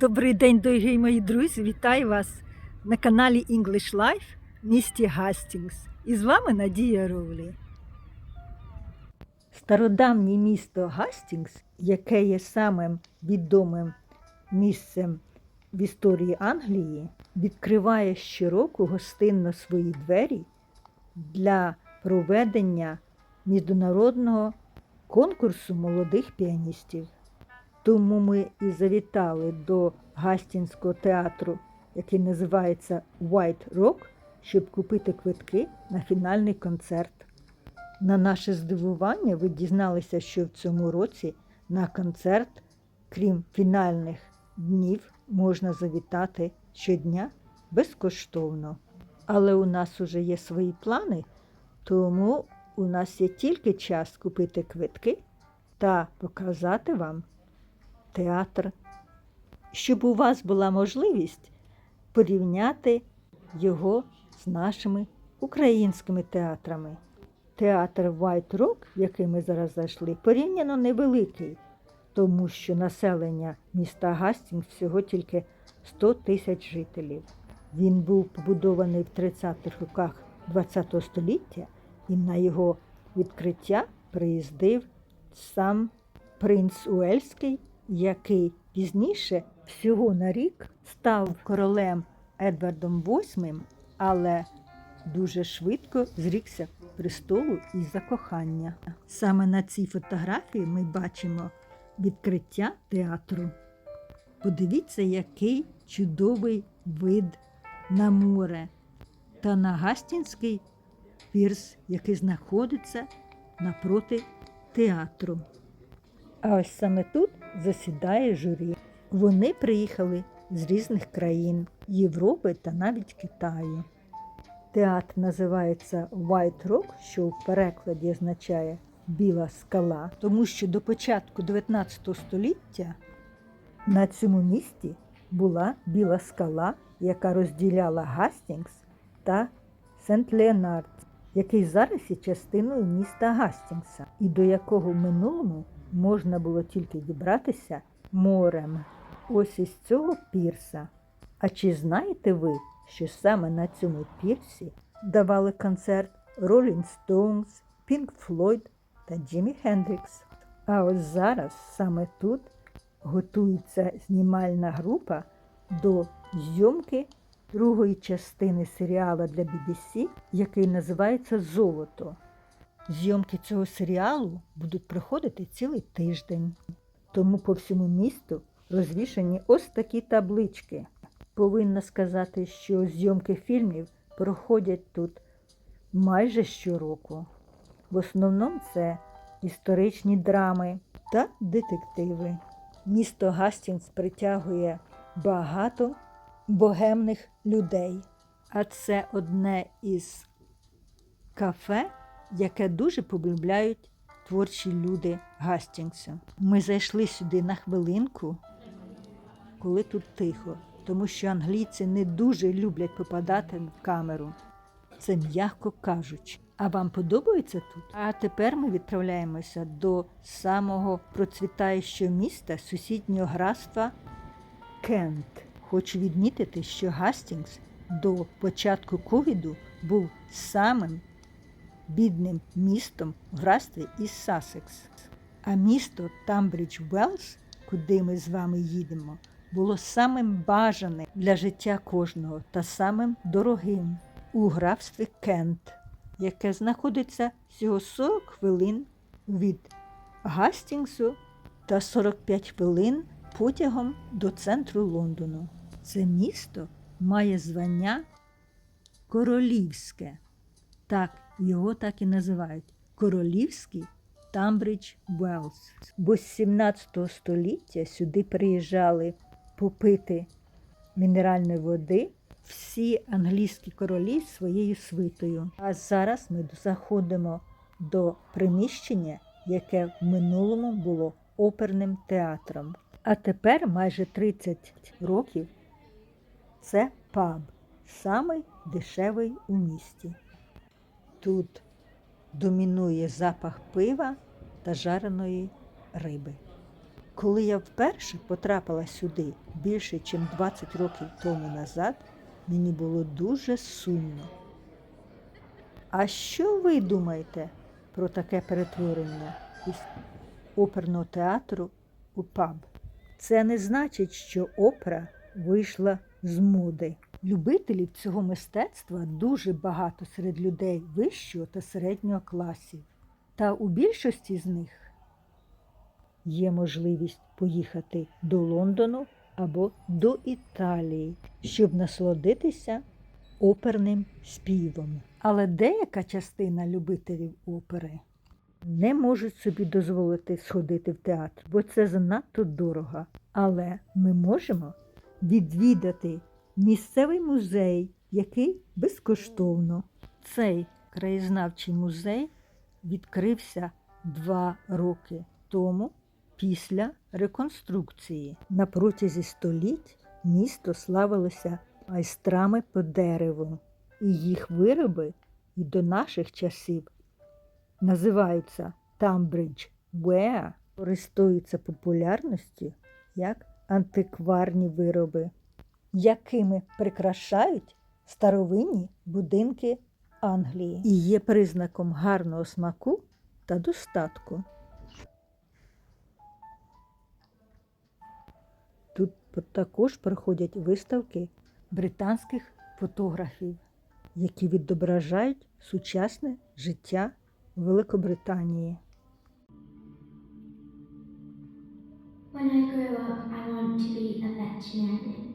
Добрий день, дорогі мої друзі! Вітаю вас на каналі English Life в місті Гастінгс. І з вами Надія Роулі. Стародавнє місто Гастінгс, яке є самим відомим місцем в історії Англії, відкриває щороку гостинно свої двері для проведення міжнародного конкурсу молодих піаністів. Тому ми і завітали до Гастінського театру, який називається White Rock, щоб купити квитки на фінальний концерт. На наше здивування, ви дізналися, що в цьому році на концерт, крім фінальних днів, можна завітати щодня безкоштовно. Але у нас уже є свої плани, тому у нас є тільки час купити квитки та показати вам театр, щоб у вас була можливість порівняти його з нашими українськими театрами. Театр White Rock, в який ми зараз зайшли, порівняно невеликий, тому що населення міста Гастінг всього тільки 100 тисяч жителів. Він був побудований в 30-х роках ХХ століття, і на його відкриття приїздив сам принц Уельський, який пізніше всього на рік став королем Едвардом VIII, але дуже швидко зрікся престолу із-за кохання. Саме на цій фотографії ми бачимо відкриття театру. Подивіться, який чудовий вид на море та на Гастінський пірс, який знаходиться напроти театру. А ось саме тут засідає журі. Вони приїхали з різних країн Європи та навіть Китаю. Театр називається White Rock, що в перекладі означає Біла скала, тому що до початку 19 століття на цьому місті була біла скала, яка розділяла Гастінгс та Сент Леонард, який зараз є частиною міста Гастінгса, і до якого в минулому можна було тільки дібратися морем. Ось із цього пірса. А чи знаєте ви, що саме на цьому пірсі давали концерт Rolling Stones, Pink Floyd та Джиммі Хендрікс? А ось зараз саме тут готується знімальна група до зйомки другої частини серіалу для BBC, який називається Золото. Зйомки цього серіалу будуть проходити цілий тиждень. Тому по всьому місту розвішані ось такі таблички. Повинна сказати, що зйомки фільмів проходять тут майже щороку. В основному це історичні драми та детективи. Місто Гастінгс притягує багато богемних людей. А це одне із кафе, яке дуже полюбляють творчі люди Гастінгса. Ми зайшли сюди на хвилинку, коли тут тихо, тому що англійці не дуже люблять попадати в камеру. Це м'яко кажучи. А вам подобається тут? А тепер ми відправляємося до самого процвітаючого міста сусіднього графства Кент. Хочу відмітити, що Гастінгс до початку ковіду був самим бідним містом графстві із Сасекс. А місто Тамбридж Велс, куди ми з вами їдемо, було самим бажаним для життя кожного та самим дорогим у графстві Кент, яке знаходиться всього 40 хвилин від Гастінгсу та 45 хвилин потягом до центру Лондону. Це місто має звання Королівське. Так, його так і називають Королівський Тамбридж Велс. Бо з 17 століття сюди приїжджали попити мінеральної води всі англійські королі своєю свитою. А зараз ми заходимо до приміщення, яке в минулому було оперним театром. А тепер майже 30 років це паб, самий дешевий у місті. Тут домінує запах пива та жареної риби. Коли я вперше потрапила сюди більше, ніж 20 років тому назад, мені було дуже сумно. А що ви думаєте про таке перетворення із оперного театру у паб? Це не значить, що опера вийшла з моди. Любителів цього мистецтва дуже багато серед людей вищого та середнього класів. Та у більшості з них є можливість поїхати до Лондону або до Італії, щоб насолодитися оперним співом. Але деяка частина любителів опери не можуть собі дозволити сходити в театр, бо це занадто дорого. Але ми можемо відвідати місцевий музей, який безкоштовно. Цей краєзнавчий музей відкрився два роки тому після реконструкції. На протязі століть місто славилося майстрами по дереву, і їх вироби і до наших часів називаються Тамбридж Ware, користуються популярністю як антикварні вироби, якими прикрашають старовинні будинки Англії і є признаком гарного смаку та достатку. Тут також проходять виставки британських фотографів, які відображають сучасне життя Великобританії. When I grow up, I want to be a veterinarian.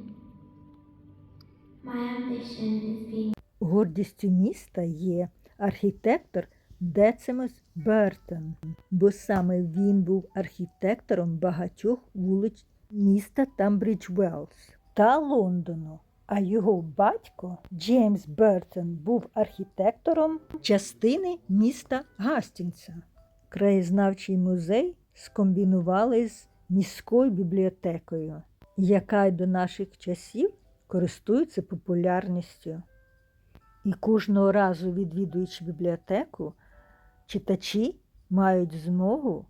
Гордістю міста є архітектор Децимус Бертон, бо саме він був архітектором багатьох вулиць міста Тамбридж Велс та Лондону. А його батько Джеймс Бертон був архітектором частини міста Гастінгса. Краєзнавчий музей скомбінували з міською бібліотекою, яка й до наших часів користується популярністю. І кожного разу, відвідуючи бібліотеку, читачі мають змогу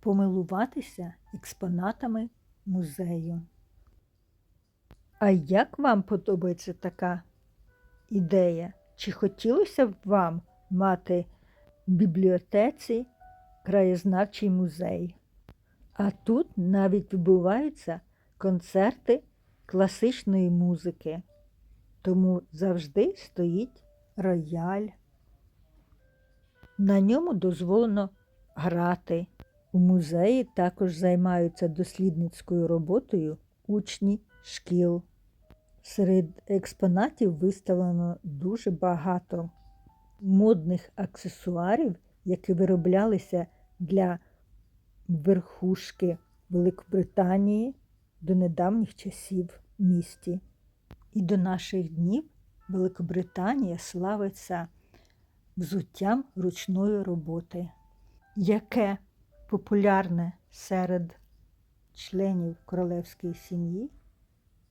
помилуватися експонатами музею. А як вам подобається така ідея? Чи хотілося б вам мати в бібліотеці краєзнавчий музей? А тут навіть відбуваються концерти класичної музики тому завжди стоїть рояль. На ньому дозволено грати. У музеї також займаються дослідницькою роботою учні шкіл. Серед експонатів виставлено дуже багато модних аксесуарів, які вироблялися для верхушки Великобританії до недавніх часів місті. І до наших днів Великобританія славиться взуттям ручної роботи, яке популярне серед членів королевської сім'ї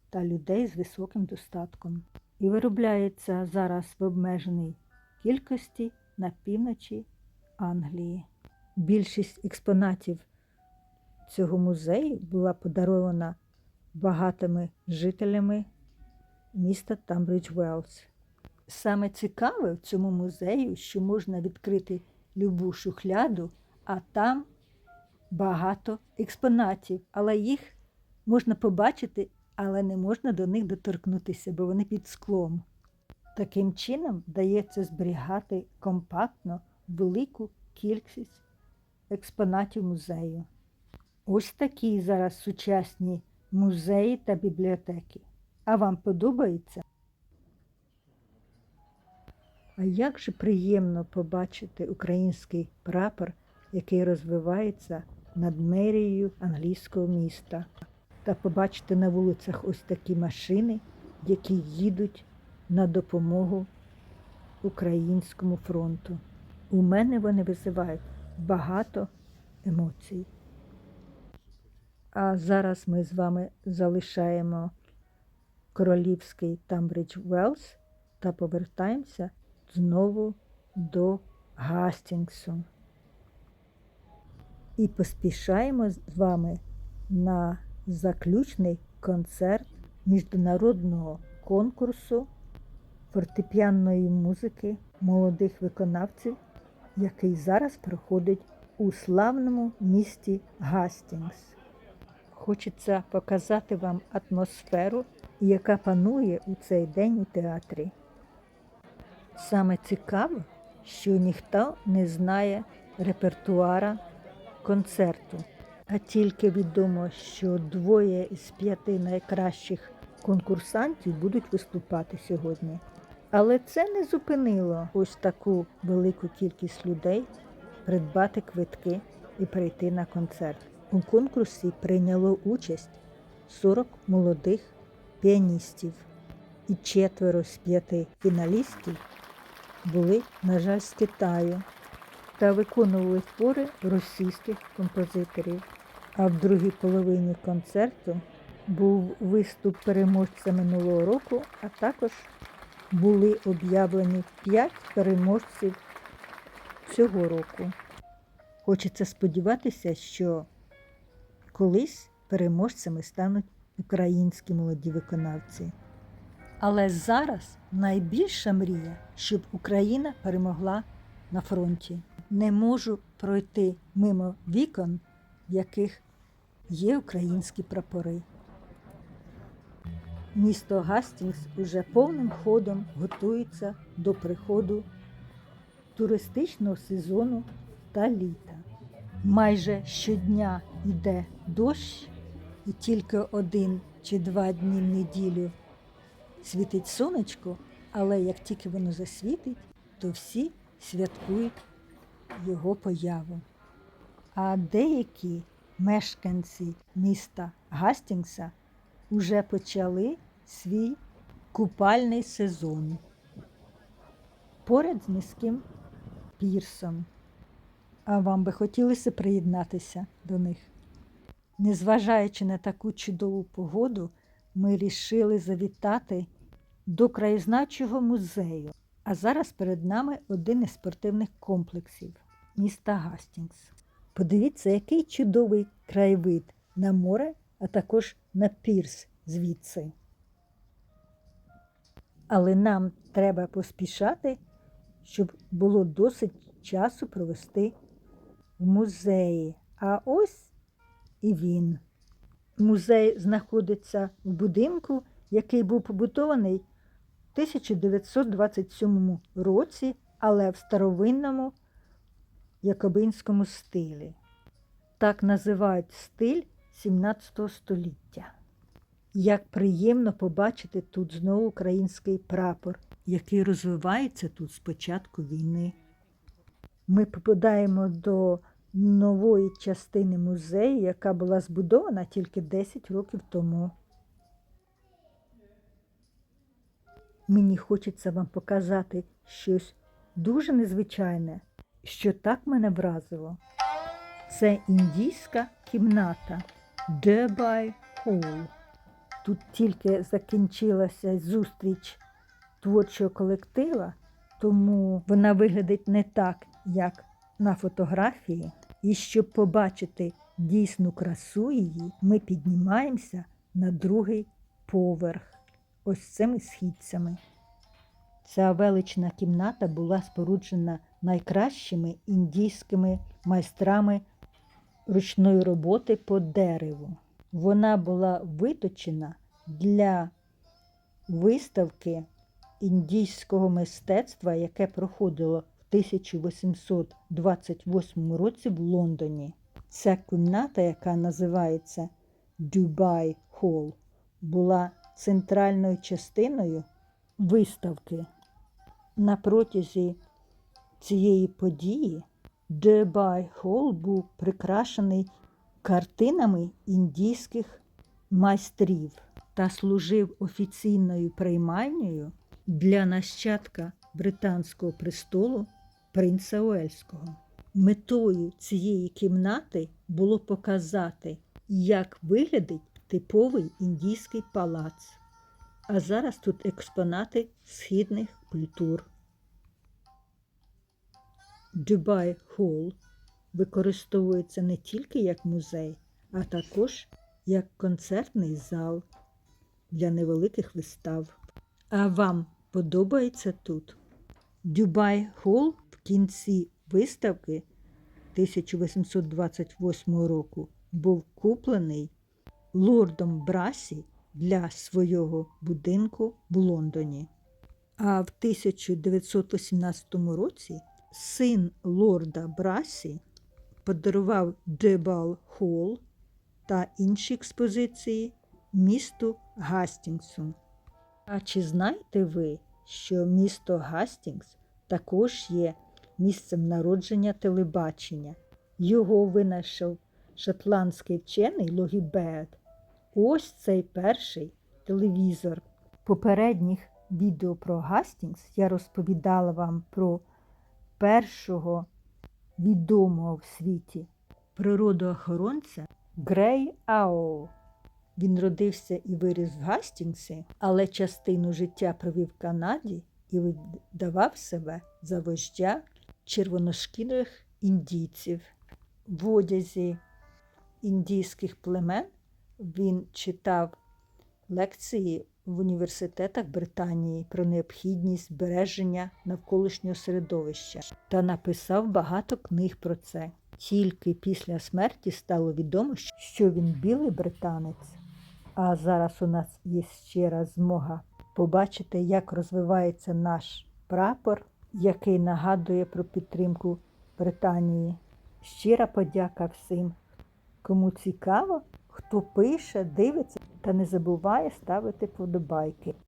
та людей з високим достатком. І виробляється зараз в обмеженій кількості на півночі Англії. Більшість експонатів цього музею була подарована багатими жителями міста Тамбридж Велс. Саме цікаве в цьому музею, що можна відкрити любу шухляду, а там багато експонатів, але їх можна побачити, але не можна до них доторкнутися, бо вони під склом. Таким чином вдається зберігати компактно велику кількість експонатів музею. Ось такі зараз сучасні музеї та бібліотеки. А вам подобається? А як же приємно побачити український прапор, який розвивається над мерією англійського міста, та побачити на вулицях ось такі машини, які їдуть на допомогу Українському фронту. У мене вони визивають багато емоцій. А зараз ми з вами залишаємо королівський Тамбридж Велс та повертаємося знову до Гастінгсу. І поспішаємо з вами на заключний концерт міжнародного конкурсу фортепіанної музики молодих виконавців, який зараз проходить у славному місті Гастінгс. Хочеться показати вам атмосферу, яка панує у цей день у театрі. Саме цікаво, що ніхто не знає репертуара концерту, а тільки відомо, що двоє із п'яти найкращих конкурсантів будуть виступати сьогодні. Але це не зупинило ось таку велику кількість людей придбати квитки і прийти на концерт. У конкурсі прийняло участь 40 молодих піаністів, і четверо з п'яти фіналістів були, на жаль, з Китаю та виконували твори російських композиторів. А в другій половині концерту був виступ переможця минулого року, а також були об'явлені п'ять переможців цього року. Хочеться сподіватися, що колись переможцями стануть українські молоді виконавці. Але зараз найбільша мрія, щоб Україна перемогла на фронті. Не можу пройти мимо вікон, в яких є українські прапори. Місто Гастінгс уже повним ходом готується до приходу туристичного сезону та літа. Майже щодня йде дощ, і тільки один чи два дні в неділю світить сонечко, але як тільки воно засвітить, то всі святкують його появу. А деякі мешканці міста Гастінгса вже почали свій купальний сезон поряд з міським пірсом. А вам би хотілося приєднатися до них? Незважаючи на таку чудову погоду, ми рішили завітати до краєзнавчого музею. А зараз перед нами один із спортивних комплексів міста Гастінгс. Подивіться, який чудовий краєвид на море, а також на пірс звідси. Але нам треба поспішати, щоб було досить часу провести в музеї. А ось і він. Музей знаходиться в будинку, який був побудований в 1927 році, але в старовинному якобинському стилі. Так називають стиль 17 століття. Як приємно побачити тут знову український прапор, який розвивається тут з початку війни. Ми попадаємо до нової частини музею, яка була збудована тільки 10 років тому. Мені хочеться вам показати щось дуже незвичайне, що так мене вразило. Це індійська кімната Дебай Hall. Тут тільки закінчилася зустріч творчого колектива, тому вона виглядить не так, як на фотографії. І щоб побачити дійсну красу її, ми піднімаємося на другий поверх ось цими східцями. Ця велична кімната була споруджена найкращими індійськими майстрами ручної роботи по дереву. Вона була виточена для виставки індійського мистецтва, яке проходило в 1828 році в Лондоні. Ця кімната, яка називається Dubai Hall, була центральною частиною виставки. На протязі цієї події Dubai Hall був прикрашений картинами індійських майстрів та служив офіційною приймальнею для нащадка британського престолу принца Уельського. Метою цієї кімнати було показати, як виглядить типовий індійський палац. А зараз тут експонати східних культур. Дубай Холл використовується не тільки як музей, а також як концертний зал для невеликих вистав. А вам подобається тут? Дюбай Холл в кінці виставки 1828 року був куплений лордом Брасі для свого будинку в Лондоні. А в 1918 році син лорда Брасі подарував Дебал Холл та інші експозиції місту Гастінгсу. А чи знаєте ви, що місто Гастінгс також є місцем народження телебачення? Його винайшов шотландський вчений Логі Беет. Ось цей перший телевізор. Попередніх відео про Гастінгс я розповідала вам про першого відомого в світі природоохоронця Грей Аоу. Він родився і виріс в Гастінгсі, але частину життя провів в Канаді і видавав себе за вождя червоношкірих індійців. В одязі індійських племен він читав лекції в університетах Британії про необхідність збереження навколишнього середовища та написав багато книг про це. Тільки після смерті стало відомо, що він білий британець. А зараз у нас є ще раз змога побачити, як розвивається наш прапор, який нагадує про підтримку Британії. Щира подяка всім, кому цікаво, хто пише, дивиться та не забуває ставити подобайки.